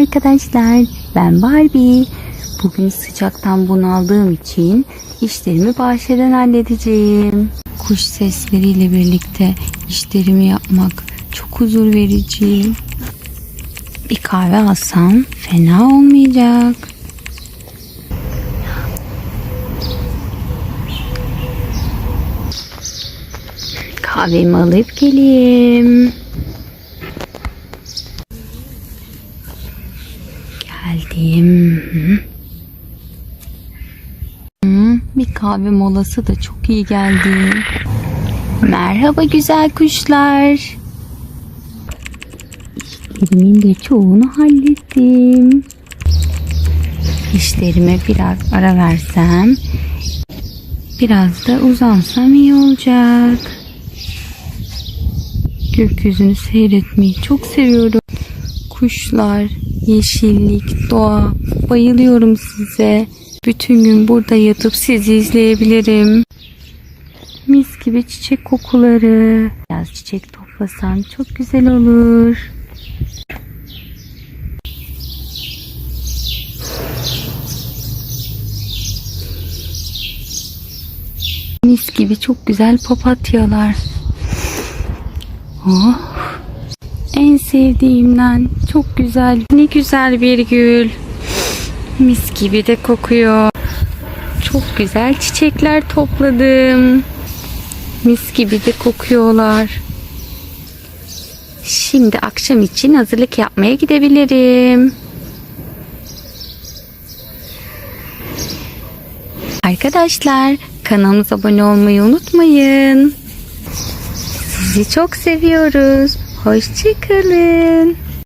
Arkadaşlar, ben Barbie. Bugün sıcaktan bunaldığım için işlerimi bahçeden halledeceğim. Kuş sesleriyle birlikte işlerimi yapmak çok huzur verici. Bir kahve alsam fena olmayacak. Kahvemi alıp geleyim. Geldim. Bir kahve molası da çok iyi geldi. Merhaba güzel kuşlar. İşlerimin de çoğunu hallettim. İşlerime biraz ara versem, biraz da uzansam iyi olacak. Gökyüzünü seyretmeyi çok seviyorum. Kuşlar, yeşillik, doğa. Bayılıyorum size. Bütün gün burada yatıp sizi izleyebilirim. Mis gibi çiçek kokuları. Biraz çiçek toplasam çok güzel olur. Mis gibi çok güzel papatyalar. Oh. En sevdiğimden çok güzel. Ne güzel bir gül. Mis gibi de kokuyor. Çok güzel çiçekler topladım. Mis gibi de kokuyorlar. Şimdi akşam için hazırlık yapmaya gidebilirim. Arkadaşlar kanalımıza abone olmayı unutmayın. Sizi çok seviyoruz. Hoşçakalın.